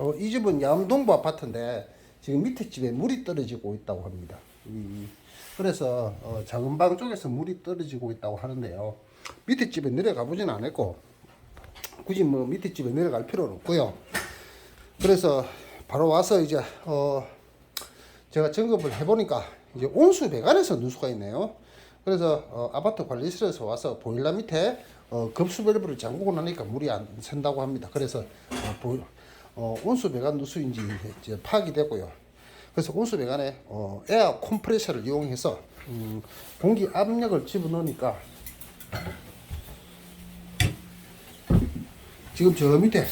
어, 이 집은 양동부 아파트인데 지금 밑에 집에 물이 떨어지고 있다고 합니다. 이, 그래서 어, 작은 방 쪽에서 물이 떨어지고 있다고 하는데요. 밑에 집에 내려가 보진 않았고 굳이 뭐 밑에 집에 내려갈 필요는 없고요. 그래서 바로 와서 이제 어 제가 점검을 해보니까 이제 온수 배관에서 누수가 있네요. 그래서 어, 아파트 관리실에서 와서 보일러 밑에 어, 급수 밸브를 잠그고 나니까 물이 안 샌다고 합니다. 그래서 어, 보, 어, 온수 배관 누수인지 파악이 됐고요. 그래서 온수 배관에 어, 에어 컴프레서를 이용해서 음, 공기 압력을 집어넣으니까 지금 저 밑에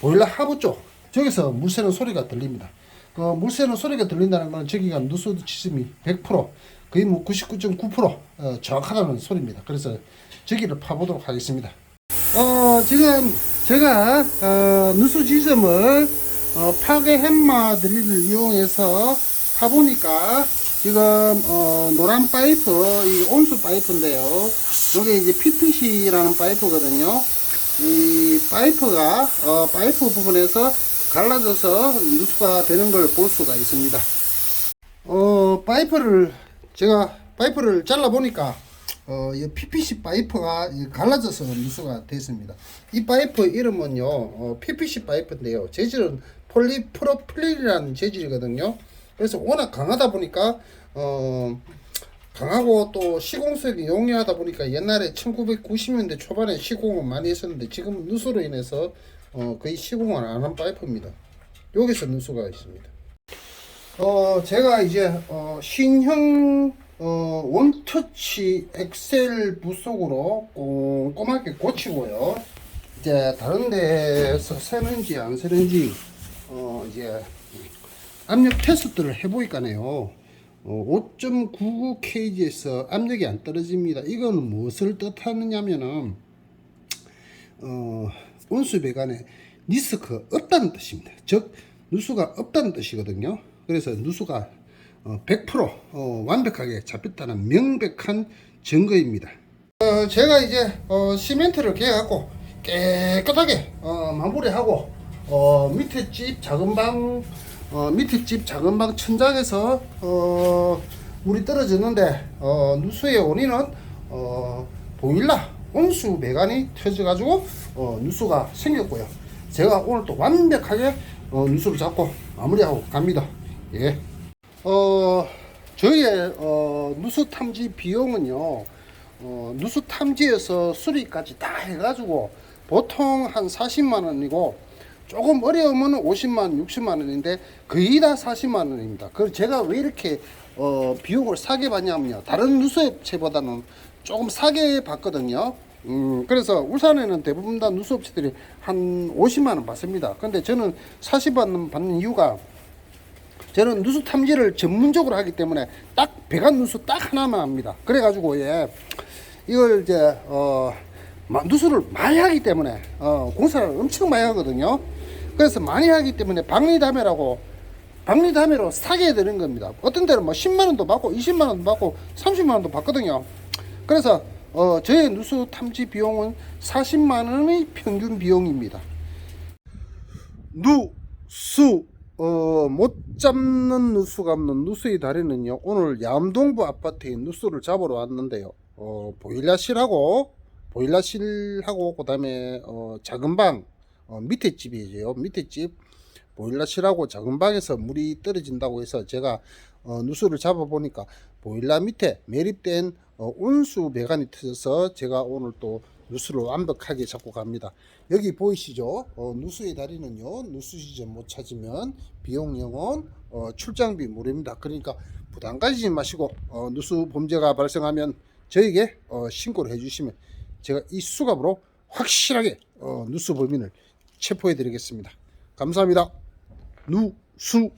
보일러 하부 쪽 저기서 물 새는 소리가 들립니다. 그물 새는 소리가 들린다는 건 저기가 누수 지점이 100% 거의 뭐 99.9% 어, 정확하다는 소리입니다. 그래서 저기를 파보도록 하겠습니다. 어 지금 제가 어, 누수 지점을 어, 파괴 햄마 드릴을 이용해서 파보니까 지금 어, 노란 파이프 이 온수 파이프인데요. 이게 이제 PPC라는 파이프거든요. 이 파이프가 어, 파이프 부분에서 갈라져서 누수가 되는 걸 볼 수가 있습니다. 어 파이프를 제가 파이프를 잘라 보니까 어, 이 PPC 파이프가 이 갈라져서 누수가 됐습니다. 이 파이프 이름은요, 어, PPC 파이프인데요. 재질은 폴리프로필린이라는 재질이거든요. 그래서 워낙 강하다 보니까, 어, 강하고 또 시공성이 용이하다 보니까 옛날에 1990년대 초반에 시공을 많이 했었는데 지금 누수로 인해서 어, 거의 시공을 안 한 파이프입니다. 여기서 누수가 있습니다. 어, 제가 이제, 어, 신형, 어, 원터치 엑셀 부속으로 꼼꼼하게 고치고요. 이제 다른 데서 새는지 안 새는지, 어, 이제 압력 테스트를 해보니까네요. 어, 5.99kg에서 압력이 안 떨어집니다. 이거는 무엇을 뜻하느냐면은, 어, 온수 배관에 니스크 없다는 뜻입니다. 즉 누수가 없다는 뜻이거든요. 그래서 누수가 어, 100% 어, 완벽하게 잡혔다는 명백한 증거입니다. 어, 제가 이제 어, 시멘트를 개갖고 깨끗하게 어, 마무리하고 어, 밑에 집 작은 방 어, 밑에 집 작은 방 천장에서 어, 물이 떨어졌는데 어, 누수의 원인은 어, 보일러 온수 배관이 터져가지고 어, 누수가 생겼고요. 제가 오늘 또 완벽하게 어, 누수를 잡고 마무리하고 갑니다. 예. 어, 저희의 어, 누수 탐지 비용은요. 어, 누수 탐지에서 수리까지 다 해가지고 보통 한 40만 원이고 조금 어려우면 50만, 60만 원인데 거의 다 40만 원입니다. 그 제가 왜 이렇게 어, 비용을 싸게 받냐면요. 다른 누수업체보다는 조금 싸게 받거든요. 음, 그래서 울산에는 대부분 다 누수업체들이 한 50만 원 받습니다. 근데 저는 40만 원 받는 이유가 저는 누수 탐지를 전문적으로 하기 때문에 딱 배관 누수 딱 하나만 합니다. 그래가지고 예 이걸 이제 어 마- 누수를 많이 하기 때문에 어 공사를 엄청 많이 하거든요. 그래서 많이 하기 때문에 박리담회라고 박리담회로 사게 되는 겁니다. 어떤 데는 뭐 10만 원도 받고 20만 원도 받고 30만 원도 받거든요. 그래서 어 저의 누수 탐지 비용은 40만 원의 평균 비용입니다. 누수 어, 못 잡는 누수가 없는 누수의 다리는요 오늘 ям동부 아파트에 누수를 잡으러 왔는데요. 어, 보일러실하고 보일러실하고 그 다음에 어, 작은 방 어, 밑에 집이죠 밑에 집. 보일러실하고 작은 방에서 물이 떨어진다고 해서 제가 어, 누수를 잡아보니까 보일러 밑에 매립된 어, 온수 배관이 터져서 제가 오늘 또 누수를 완벽하게 잡고 갑니다. 여기 보이시죠? 어, 누수의 다리는요. 누수 지점 못 찾으면 비용 영원 어, 출장비 무료입니다. 그러니까 부담 가지지 마시고 어, 누수 범죄가 발생하면 저에게 어, 신고를 해주시면 제가 이 수갑으로 확실하게 어, 누수 범인을 체포해 드리겠습니다. 감사합니다. 누수